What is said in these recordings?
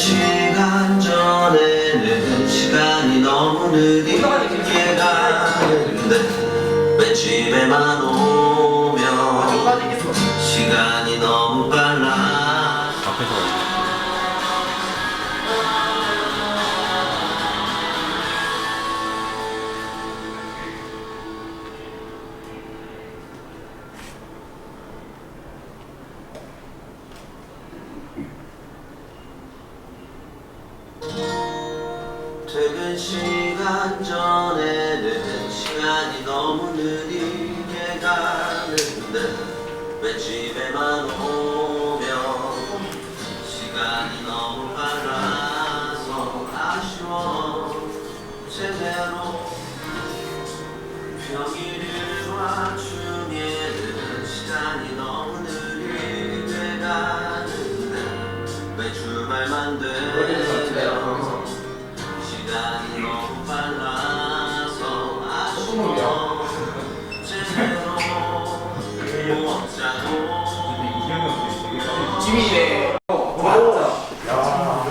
시간 전에는 시간이 너무 느리게 가는데 왜 집에만 오면 시간이 너무 시간 전에는 시간이 너무 느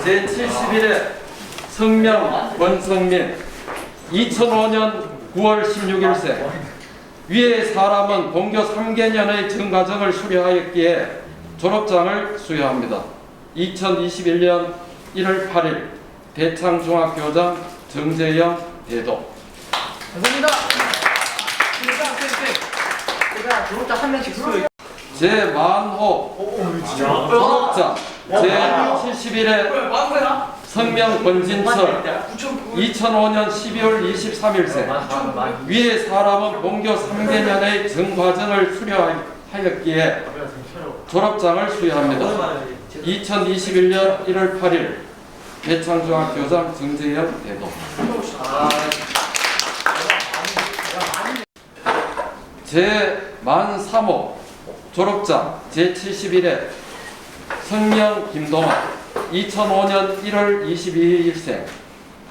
제71회 성명 원성민 2005년 9월 16일생 위의 사람은 본교 3개년의 전과정을 수료하였기에 졸업장을 수여합니다. 2021년 1월 8일 대창중학교장 정재영 대도 감사합니다. 제가 졸업자 한 명씩 수여. 제45 졸업자 제71회 성명 권진철. 2005년 12월 23일생 위의 사람은 본교 3개년의 전과정을 수료하였기에 졸업장을 수여합니다. 2021년 1월 8일 대창중학교장 정재현 대도 제 만 3호 졸업자 제71회 성명 김동환 2005년 1월 22일생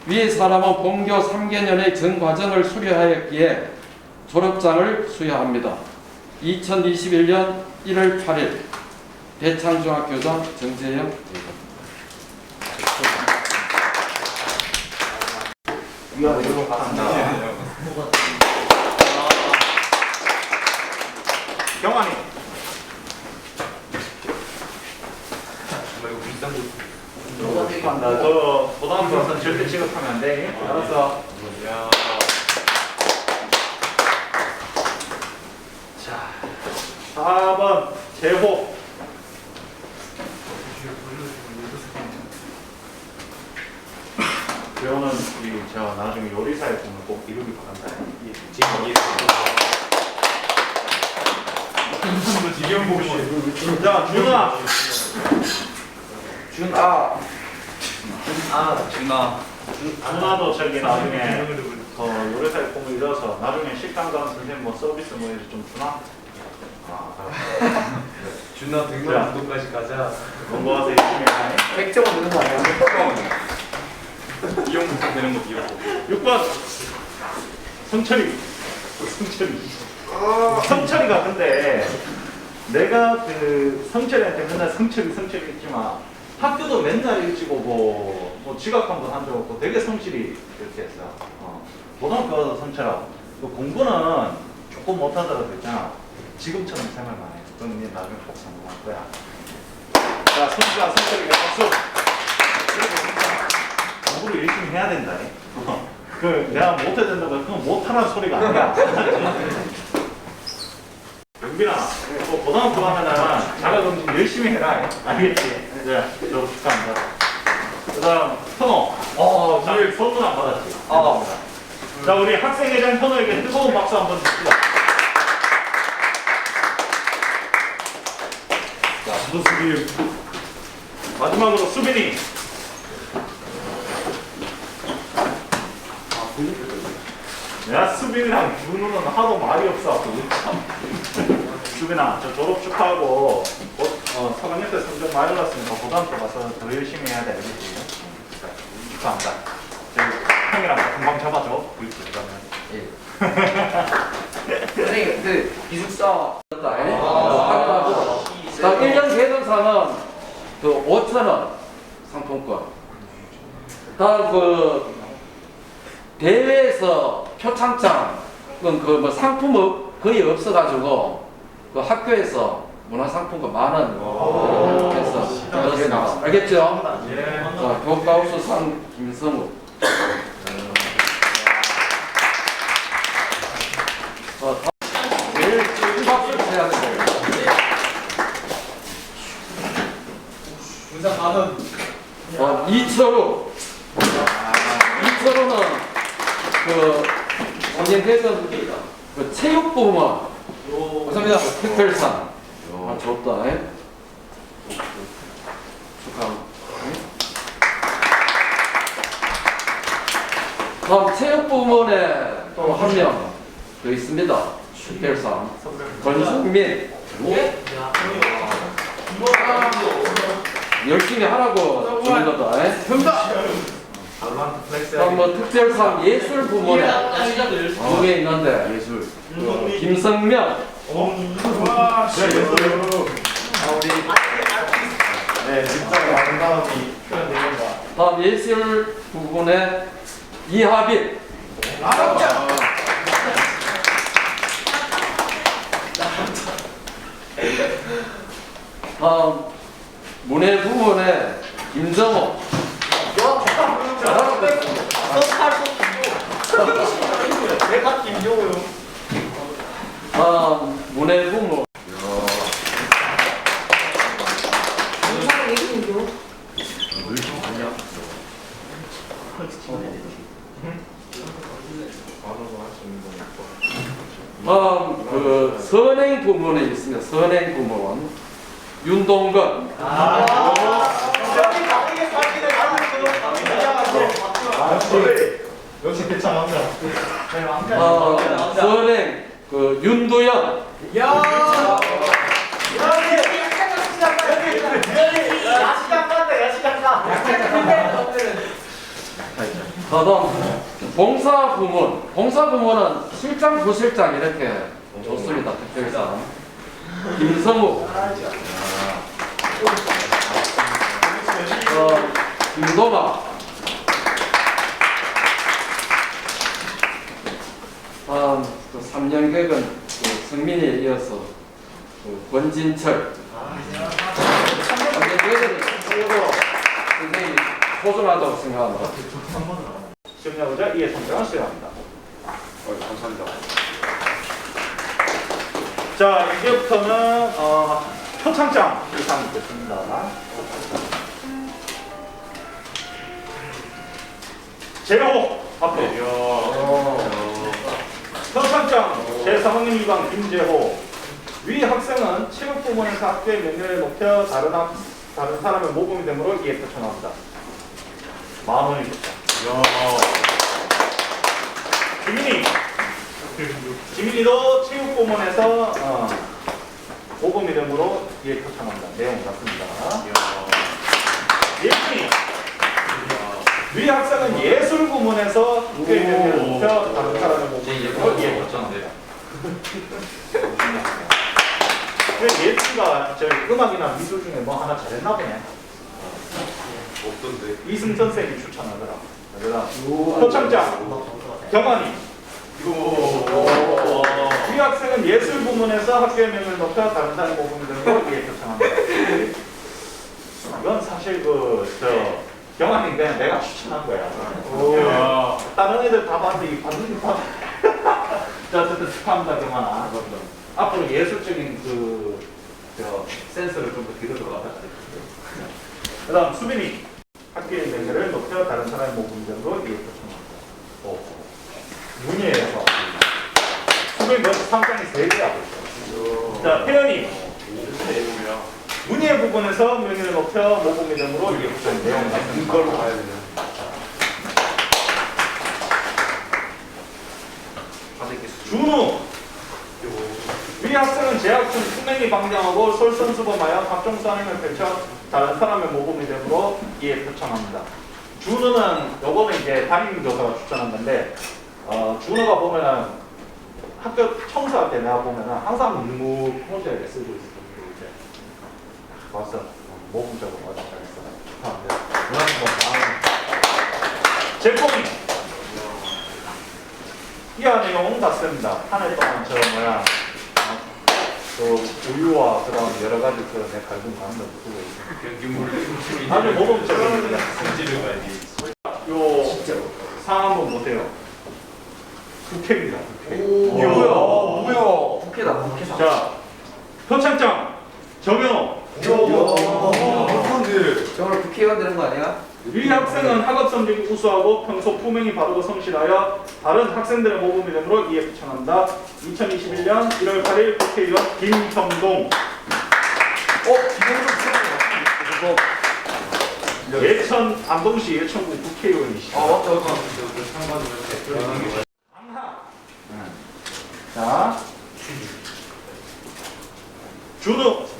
위의 사람은 본교 3개년의 전 과정을 수료하였기에 졸업장을 수여합니다. 2021년 1월 8일 대창중학교장 정재영 대표. 경환이 한다. 저 고등학교에서는 절대 취급하면 안 돼. 알았어. 자, 4번 제호. 재호는 우리 저 나중에 요리사의 꿈을 꼭 이루길 바란다. 이- 지금 이 자, 준아. 준아. 준아. 준아도 저기 나중에 더 요리사의 꿈을 이뤄서 나중에 식당 가는 선생님 뭐 서비스 뭐 이렇게 좀 주나? 아, 알았어. 자. 100만 정도까지 가자. 공부하서 열심히 해. 100점은 되는 거 아니야? 이용부터 되는 거 비용. 6번 성철이 성철이 성철이가 근데 내가 그 성철이한테 맨날 성철이 성철이 했지만 학교도 맨날 일찍 오고 뭐 지각 한 번 한 적 없고 되게 성실히 이렇게 했어 어. 고등학교 가서 성철아 너 공부는 조금 못하더라도 있잖아 지금처럼 생활만 해 그럼 니 나중에 꼭 성공할 거야 자 성철아 성철이가 박수 공부를 열심히 해야 된다. 어. 그 내가 못해야 된다고 그건 못하라는 소리가 아니야. 영빈아, 뭐 고등학교 가면은 자가검진 열심히 해라. 알겠지? 이제 너 축하합니다. 그 다음 현호. 어, 오늘 선물 안 받았지? 어. 자, 우리 학생회장 현호에게 뜨거운 박수 한번 줍시다. 자, 수빈. 마지막으로 수빈이. 내가 수빈이랑 준우는 하도 말이 없어. 참. 수빈아, 저 졸업 축하하고 곧, 어, 서강역 때 성적 많이 올랐으니까 고등학교 가서 더 열심히 해야 돼, 알겠지? 자, 축하합니다. 저기 형이랑 금방 잡아줘. 그렇지, 그러면. 예. 선생님 그 기숙사 확인하고 다음 1년 계산상은 그 5천 원 상품권 다음 그 대회에서 표창장은 그뭐 상품 없- 거의 없어가지고 그 학교에서 문화상품권 만 원 해서 넣었습니다. 알겠죠? 자, 교과우수 상 김성우 다- 돼요 문상 만원 어, 이철우. 이철우는 그 작년 대선 그 체육부문 감사합니다 특별상. 아, 좋다. 에? 축하합니다. 다음 체육부문에 또 한 명 더 있습니다. 특별상. 권승민. 열심히 하라고 주는 거다. 에? 다음 뭐 특별상 예술 부문에 두 개 있는데 예술. 그 김성명. 네, 진짜 아름다움이 표현되는가. 다음 예술 부분에 이하빈. 다음 문해 부문에 김정호. 다음 그 선행 부문에 있습니다. 선행 부문 윤동건. 역시 괜찮합니다. 아, 선행 그 윤두현. 다음 봉사 부문. 봉사 부문은 실장, 부실장 이렇게 좋습니다. 특별상. 김성우. 어, 김도마. 다음 또 3년객은 그 승민이에 이어서 그 권진철. 3년객은 최고 굉장히 소중하다고 생각합니다. 시험자보자 이해 성장을 수행합니다. 감사합니다. 자, 이제부터는 어, 표창장 의상 있겠습니다. 제호 앞으로. 표창장 제3학년 2반 김재호. 위 학생은 체육 부문에서 학교의 명예를 높여 다른, 학, 다른 사람의 모범이 되므로 이에 표창합니다. 만 원입니다. 김민희. 김민희도 체육 부문에서 어, 모범 이름으로 이에 표창합니다. 내용 같습니다. 예순이. 위 학생은 예술 부문에서 다른 이에 표창합니다. 왜 예수가 저 음악이나 미술 중에 뭐 하나 잘했나 보네. 없던데. 이승전 쌤이 추천하더라. 그러다 표창장 경환이. 이 학생은 예술 부문에서 학교의 명을 높여 다른 사람 모범이 되고 이에 표창합니다. 이건 사실 그저 경환이 그냥 내가 추천한 거야. 다른 애들 다 봤는데 이 받는 거 자, 어쨌든 축하합니다, 경환아. 앞으로 예술적인 그, 저, 센스를 좀더 기르도록 하자. 그 다음, 수빈이. 학교의 명예를 높여 다른 사람의 모범적으로 이해 표창합니다. 오. 문예에서. 수빈이 벌써 상장이 3개 하고 있어. 자, 태연이. 문예 부분에서 명예를 높여 모범이점으로 이해 표창 내용 같은 걸로 가야 되냐. 준우. 위 학생은 재학 중 수명이 방장하고 솔선수범하여 각종 선행을 펼쳐 다른 사람의 모범이 되므로 이에 표창합니다. 준우는 요거는 이제 담임 교사가 추천한 건데 어, 준우가 보면은 학교 청소할 때 내가 보면은 항상 임무 프로젝트를 쓰고 있었 어, 모범적으로 왔어. 잘했어. 축하합니다. 제품 이하 내용 같습니다. 한해 동안 저 뭐야 어, 그 우유와 그다음 여러 가지 그내 갈등 감을 쓰고 있습니다. 아주 모범적입니다. 요 상황 한번 보세요. 국회입니다. 국회. 이게 뭐야? 뭐야? 국회다 국회사. 자, 표창장 정 현호. 저걸 국회의원 되는 거 아니야? 위 학생은 학업 성적이 우수하고 평소 품행이 바르고 성실하여 다른 학생들의 모범이 되므로 이에 비천한다. 2021년 1월 8일 국회의원 김형동. 어? 좀 예천 안동시 예천구 국회의원이시죠. 아 맞다 맞다. 강하. 자, 주도.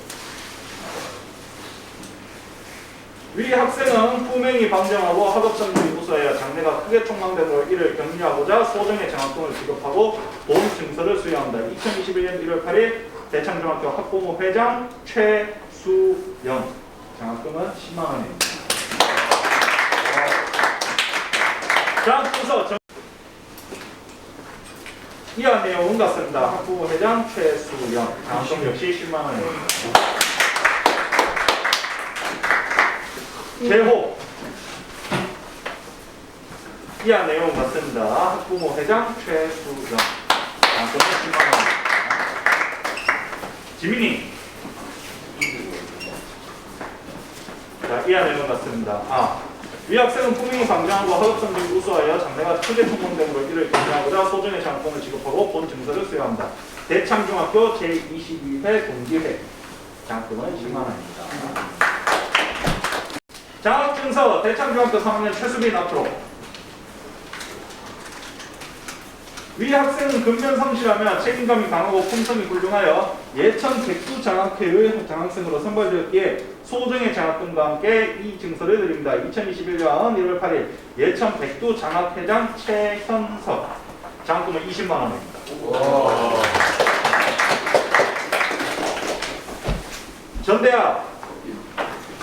위 학생은 품행이 방정하고 학업 성적이 우수하여 장래가 크게 촉망되므로 이를 격려하고자 소정의 장학금을 지급하고 본 증서를 수여한다. 2021년 1월 8일 대창중학교 학부모 회장 최수영 장학금은 10만 원입니다. 자, 순서 정... 이하 내용은 같습니다. 학부모 회장 최수영 장학금 역시 10만 원입니다. 제호 이하 내용 같습니다. 학부모 회장 10만 원입니다. 지민이 자, 이하 내용 같습니다. 아, 위 학생은 품행이 방정하고 학업 성적이 우수하여 장래가 크게 성공됨으로 이를 격려하고자 소정의 장학금을 지급하고 본 증서를 수여한다. 대창중학교 제22회 동기회 장학금은 10만 원입니다. 장학증서 대창중학교 3학년 최수빈 앞으로 위 학생은 근면 성실하며 책임감이 강하고 품성이 훌륭하여 예천 백두 장학회의 장학생으로 선발되었기에 소정의 장학금과 함께 이 증서를 드립니다. 2021년 1월 8일 예천 백두 장학회장 최현석 장학금은 20만 원입니다. 전대학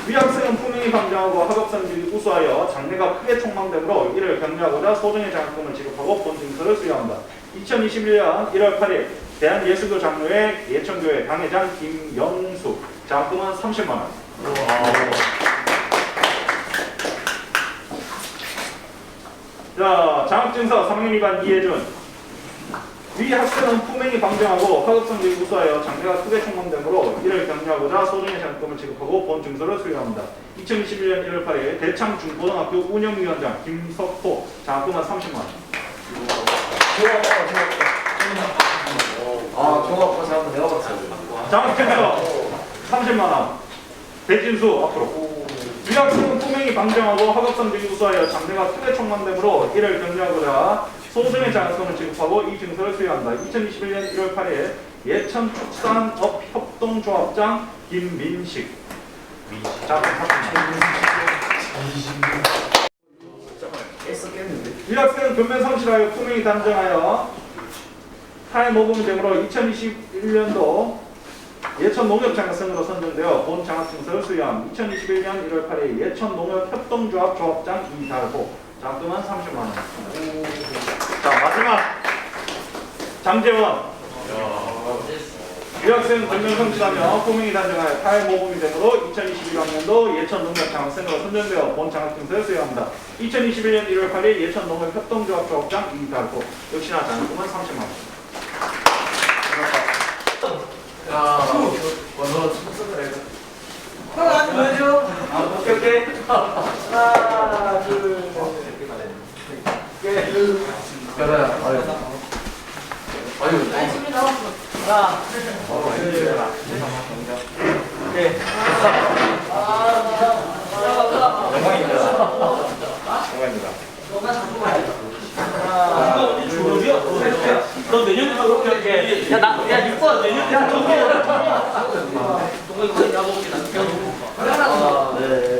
위 학생은 품행이 방정하고 학업 성적이 우수하여 장래가 크게 촉망되므로 이를 격려하고자 소정의 장학금을 지급하고 본 증서를 수여한다. 2021년 1월 8일 대한예수교 장로회 예천교회 당회장 김영수 장학금은 30만 원. 자, 장학증서 3학년 2반 이혜준 위 학생은 품행이 방정하고 학업 성적이 우수하여 장래가 크게 촉망되므로 이를 격려하고자 소정의 장학금을 지급하고 본 증서를 수여합니다. 2021년 1월 8일 대창 중고등학교 운영위원장 김석호 장학금은 30만 원. 아 종합 과사 한번 내가 봤어. 장학증서 30만 원. 배진수 앞으로. 위 학생은 품행이 방정하고 학업 성적이 우수하여 장래가 크게 촉망되므로 이를 격려하고자 소정의 장학금을 지급하고 이 증서를 수여한다. 2021년 1월 8일 예천 축산업 협동조합장 김민식. 자, 깼었겠는데. 이 학생은 근면 성실하여 품행이 단정하여 타의 모범이 되므로 2021년도 예천 농협 장학생으로 선정되어 본 장학증서를 수여함. 2021년 1월 8일 예천 농협 협동조합 조합장 이달호 장학금은 30만 원. 자 마지막 장재원. 이 학생은 근면 성실하며 품행이 단정하여 타의 모범이 되므로 2021학년도 예천 농협 장학생으로 선정되어 본 장학증서를 수여합니다. 2021년 1월 8일 예천 농협 협동조합 조합장 이달호 역시나 장학금은 30만 원. 야. 숙소를 해서. 하나. 아, 오케이. 하나, 둘, 셋. 너 할게. 야, 나, 야, 6번 내년에. 야, 저기. 동거 이거 먹을게. 나 아, 네.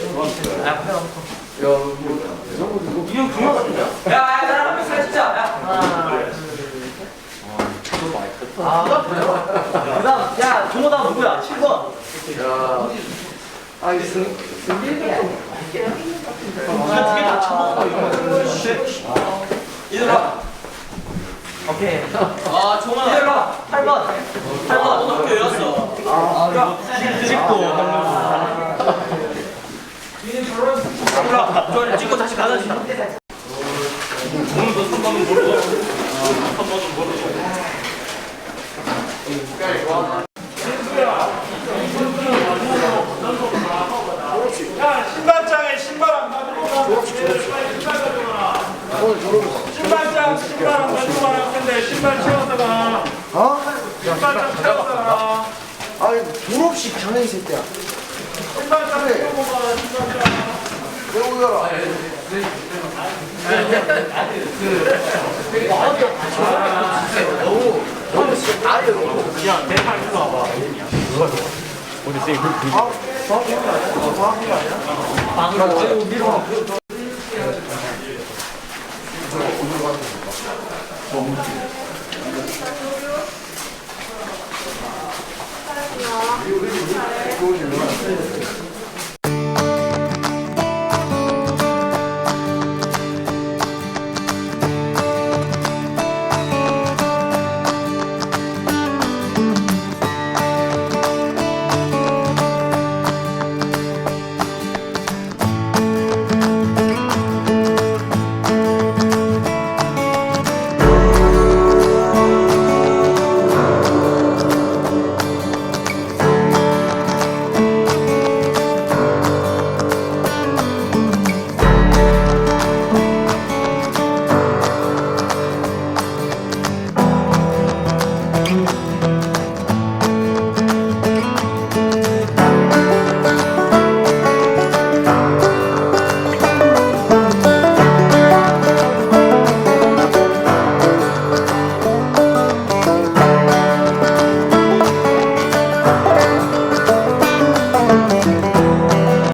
이형 중요하거든요. 야, 야, 나랑 한번 사진 찍자. 야. 하나, 둘, 셋. 그다음 야 종호다 누구야? 7번. 야. 아이 승 좀. 우리가 두개다 쳐먹어. 얘들아. 오케이. 아 종아. 얘들아. 8번. 8번. 오늘 학교 왜 왔어? 아 찍고. 저 찍고 다시 가자지. 오늘도 3번은 모르고. 3번은 모르고. 야 신발장에 신발 안 가지고 가. 신발 가져가. 신발장 신발 안 가지고 가라 근데 신발 채워서 가. 어? 신발장 채워서 가. 아니 졸업식 전에 이 새끼야 신발장 채우고 가. 신발장. 배우 가라 야 대판 일로 와봐. 아, 你好。